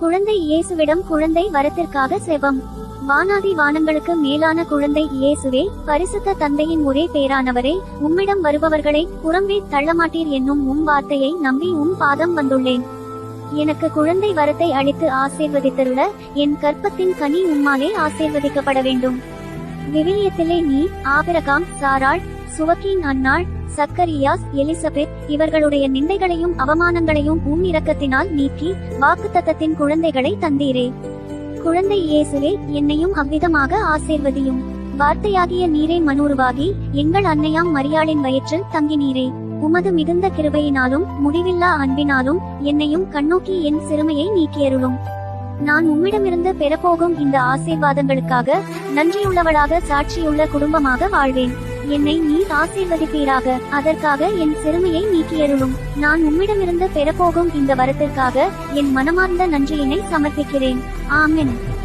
குழந்தை இயேசுவிடம் குழந்தை வரத்திற்காக செவம் வானாதி வானங்களுக்கு மேலான குழந்தை இயேசுவே பரிசுத்த தந்தையின் ஒரே பேரானவரே உம்மிடம் வருபவர்களை புறம்பே தள்ளமாட்டீர் என்னும் உம் வார்த்தையை நம்பி உம் பாதம் வந்துள்ளேன். எனக்கு குழந்தை வரத்தை அளித்து ஆசீர்வதித்தருள என் கற்பத்தின் கனி உம்மாலே ஆசீர்வதிக்கப்பட வேண்டும். விவிலியத்திலே நீ ஆபிரகாம் சாராள் சுவக்கின் அன்னாள் சக்கரியாஸ் எலிசபெத் இவர்களுடைய நிந்தைகளையும் அவமானங்களையும் உன்னிறக்கத்தினால் நீக்கி வாக்குத்தத்தத்தின் குழந்தைகளை தந்தீரே. குழந்தை இயேசுவே என்னையும் அவ்விதமாக ஆசீர்வதியும். வார்த்தையாகிய நீரே மனுருவாகி எங்கள் அன்னையாம் மரியாளின் வயிற்றில் தங்கினீரே. உமது மிகுந்த கிருபையினாலும் முடிவில்லா அன்பினாலும் என்னையும் கண்ணோக்கி என் சிறுமையை நீக்கியருளும். நான் உம்மிடமிருந்து பெறப்போகும் இந்த ஆசீர்வாதங்களுக்காக நன்றியுள்ளவளாக சாட்சியுள்ள குடும்பமாக வாழ்வேன். என்னை நீ ஆசீர்வதிப்பீராக அதற்காக என் சிறுமையை நீக்கியருளும். நான் உம்மிடமிருந்து பெறப்போகும் இந்த வரத்திற்காக என் மனமார்ந்த நன்றியினை சமர்ப்பிக்கிறேன். ஆமென்.